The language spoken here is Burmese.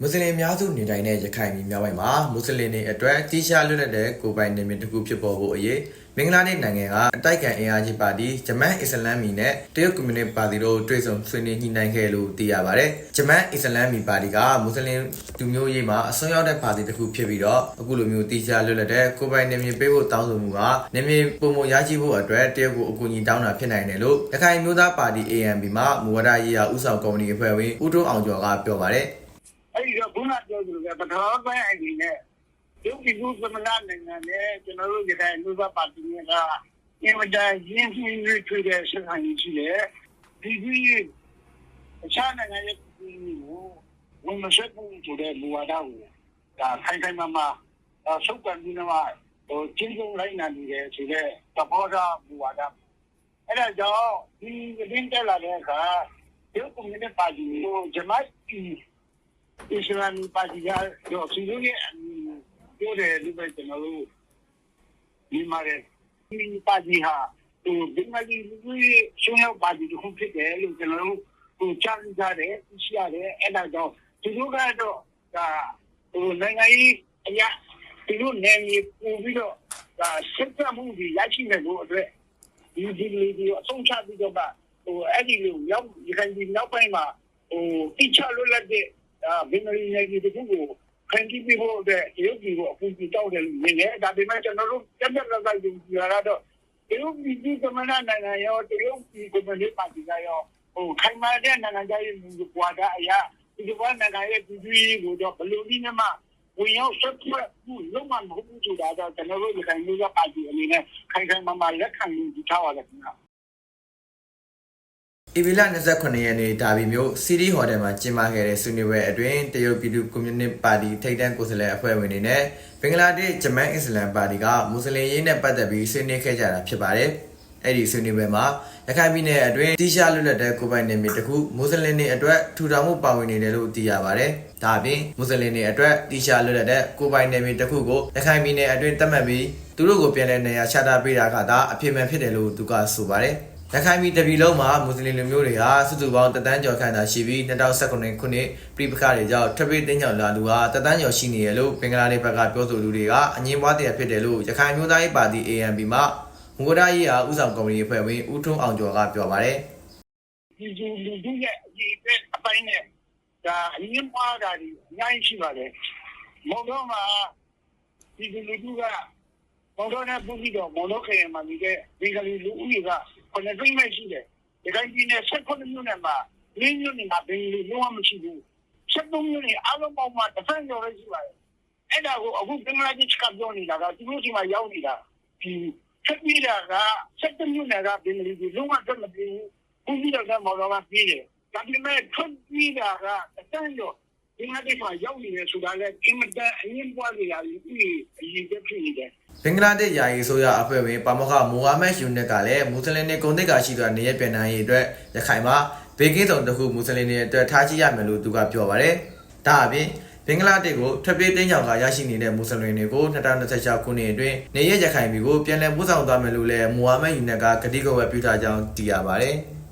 မွတ်စလင်အများစုနေထိုင်တဲ့ရခိုင်ပြည်မြောက်ပိုင်းမှာမွတ်စလင်တွေအတွက်တိကျလွတ်လပ်တဲ့ကိုယ်ပိုင်နေမြေတစ်ခုဖြစ်ပေါ်ဖို့အရေးမင်္ဂလာဒေ့ရှ်နိုင်ငံကအတိုက်ခံအင်အားကြီးပါတီဂျမန်အစ္စလမ်မီနဲ့တရုတ်ကွန်မြူနစ်ပါတီတို့တွေ့ဆုံဆွေးနွေးညှိနှိုင်းခဲ့လို့သိရပါတယ်။ဂျမန်အစ္စလမ်မီပါတီကမွတ်စလင်လူမျိုးရေးမှာအစွန်းရောက်တဲ့ပါတီတစ်ခုဖြစ်ပြီးတော့အခုလိုမျိုးတိကျလွတ်လပ်တဲ့ကိုယ်ပိုင်နေမြေပေးဖို့တောင်းဆိုမှုကနေမြေပုံမရရှိဖို့အတွက်တရုတ်ကိုအကူအညီတောင်းတာဖြစ်နိုင်တယ်လို့ရခိုင်မျိုးသားပါတီ ANP မှာမူဝါဒရေးရာဥဆောင်ကော်မတီအဖွဲ့ဝင်ဦးထွန်းအောင်ကျော်ကပြောပါတယ်။အဲ့ဒီတော့ခု နပြောသလိုပဲပထမပိုင်းအနေနဲ့ရုပ်ပြည်သူသမဏနိုင်ငံနဲ့ကျွန်တော်တို့ရခိုင်လူ့ဘပါတီနဲ့ကအင်မတန်ရင်းနှီးရွှေတဲ့ဆက်ဆံရေးရှိတယ်ဒီဒီအခြားနိုင်ငံရဲ့ပြည်ကိုဝန်မဆက်ဘူးဆိုတဲ့လူဝါဒကိုဒါခိုင်ခိုင်မာမာဆုတ်ကန်ပြီးတော့ဟိုကျင်းဆုံးလိုက်နိုင်တယ်ဆိုတဲ့သဘောထားလူဝါဒအဲ့ဒါကြောင့်ဒီသတင်းတက်လာတဲ့အခါရုပ်ကွန်မြူနစ်ပါတီကိုဂျမိုက်ပြည် အစ္စလာမ်ပါတီကတော့သူတို့ရဲ့ပြောတယ်လို့ပဲကျွန်တော်တို့ဒီမှာတဲ့ဒီပါတီဟာဟိုဒီမှာဒီလူကြီးရှင်းရောက်ပါတီတစ်ခုဖြစ်တယ်လို့ကျွန်တော်တို့ဟိုချမ်းသာတယ်ရှိရတယ်အဲ့ဒါကြောင့်သူတို့ကတော့ဒါဟိုနိုင်ငံရေးအရာသူတို့နေမြေပုံပြီးတော့ဒါစစ်တပ်မှုကြီးရရှိနေလို့အတွက်ဒီဒီလေးဒီအဆုံးချပြီးတော့ဟိုအဲ့ဒီလိုရောက်ဒီခိုင်ဒီနောက်ပိုင်းမှာဟိုတိချလွတ်လပ်တဲ့ ဒါဘင်္ဂလီနိုင်ငံတခုကိုခံကြည့်ပြီးဖို့အတွက်ရုပ်ပြည်ကိုအပူကြည့်တောက်တယ်လို့မြင်တယ်ဒါပေမဲ့ကျွန်တော်တို့တက်တက်လက်လိုက်ယူရတာတော့ရုပ်ပြည်ဒီကမနာနိုင်ငံရောတရုတ်ပြည်ကွန်မြူနစ်ပါတီကရောဟိုခိုင်မာတဲ့နိုင်ငံခြားရေးမူကွာတာအရာဒီကနိုင်ငံရဲ့ပြည်သူကိုတော့ဘယ်လိုနည်းမှဝင်ရောက်ဆက်သွယ်မှုလုံးဝမဟုတ်ဘူးဆိုတာတော့ကျွန်တော်တို့ဒီခိုင်မျိုးကပါတီအနေနဲ့ခိုင်ခိုင်မာမာလက်ခံယူထားပါတယ်ခင်ဗျာ ဧပြီလ29ရက်နေ့ဒါဘီမြို့စီရီဟိုတယ်မှာကျင်းပခဲ့တဲ့ဆွေးနွေးပွဲအတွင်းတရုတ်ပြည်သူ့ကွန်မြူနစ်ပါတီထိပ်တန်းကိုယ်စားလှယ်အဖွဲ့ဝင်တွေနဲ့ဘင်္ဂလားဒေ့ရှ်ဂျမန်အစ္စလမ်ပါတီကမွတ်စလင်ရေးနဲ့ပတ်သက်ပြီးဆွေးနွေးခဲ့ကြတာဖြစ်ပါတယ်။အဲ့ဒီဆွေးနွေးပွဲမှာရခိုင်ပြည်နယ်အတွင်းတိကျလွတ်လပ်တဲ့ကိုယ်ပိုင်နယ်မြေတစ်ခုမွတ်စလင်တွေအတွက်ထူထောင်မှုပါဝင်နေတယ်လို့သိရပါတယ်။ဒါအပြင်မွတ်စလင်တွေအတွက်တိကျလွတ်လပ်တဲ့ကိုယ်ပိုင်နယ်မြေတစ်ခုကိုရခိုင်ပြည်နယ်အတွင်းသတ်မှတ်ပြီးသူတို့ကိုပြည်내နေရာချထားပေးတာကသာအဖြစ်မှန်ဖြစ်တယ်လို့သူကဆိုပါတယ်။ ရခိုင်ပြည်တပြည်လုံးမှာမွတ်စလင်လူမျိုးတွေဟာစုစုပေါင်းတသန်းကျော်ခန့်သာရှိပြီး2019ခုနှစ်ပြည်ပခါတွေကြောင့်ထပ်ပြီးတင်းကျော်လာလူဟာတသန်းကျော်ရှိနေရလို့ဘင်္ဂလားဒေ့ရှ်ဘက်ကပြောဆိုလူတွေကအငင်းပွားတရားဖြစ်တယ်လို့ရခိုင်မျိုးသားရေးပါတီ ANP မှမူဝဒရေးဟာဥဆောင်ကော်မတီအဖွဲ့ဝင်ဦးထွန်းအောင်ကျော်ကပြောပါတယ်ဒီဒီလူကြီးရဲ့အကြီးအပိုင်းနဲ့ဒါအရင်းပွားတာဒီအများကြီးရှိပါတယ်။မောင်တော်မှာဒီဒီလူကြီးကမောင်တော်နဲ့ပုဂ္ဂိတော်မောင်တော်ခေမှာနေတဲ့ဒီကလေးလူဦးရေက ခုနှစ်သိန်းပဲရှိတယ်။ဒီတိုင်းပြည်နဲ့ဆက်ခုနှစ်မြို့နယ်မှာလင်းမြို့နယ်မှာဘယ်လိုလုံးဝမရှိဘူး။ဆက်သုံးမြို့နယ်အားလုံးပေါင်းမှာတစ်ဖက်ကျော်ပဲရှိပါတယ်။အဲ့ဒါကိုအခုဘင်္ဂလားဒေ့ရှ်ကပြောနေတာကသူတို့ဒီမှာရောက်နေတာဒီဆက်ပြီးတာကဆက်သုံးမြို့နယ်ကဘင်္ဂလီတွေလုံးဝတက်မပြေဘူးဘုရားကမော်တော်ကပြီးတယ်။ဒါပေမဲ့ထွက်ပြီးတာကအတ န်းတော့ဒီမှာဒီမှာရောက်နေတယ်ဆိုတာလည်းအင်မတန်အရင်ပွားနေရတယ်ဒီအရင်ကဖြစ်နေတယ်ဘင်္ဂလားဒေ့ရှ်ယာယီဆိုရအဖွဲ့ဝင်ပါမောက္ခမိုဟာမက်ယူနစ်ကလည်းမွတ်စလင်တွေဂုဏ်သိက္ခာရှိသောနေရပြန်နိုင်ရေးအတွက်ရခိုင်မှာဘေကင်းဆောင်တစ်ခုမွတ်စလင်တွေအတွက်ထားကြည့်ရမယ်လို့သူကပြောပါတယ်။ဒါအပြင်ဘင်္ဂလားဒေ့ရှ်ကိုထွက်ပြေးသိမ်းချောင်ကရရှိနေတဲ့မွတ်စလင်တွေကို2026ခုနှစ်အတွင်းနေရရခိုင်ပြည်ကိုပြန်လည်ပို့ဆောင်သွားမယ်လို့လည်းမိုဟာမက်ယူနစ်ကကတိကဝတ်ပြုထားကြောင်းသိရပါတယ်။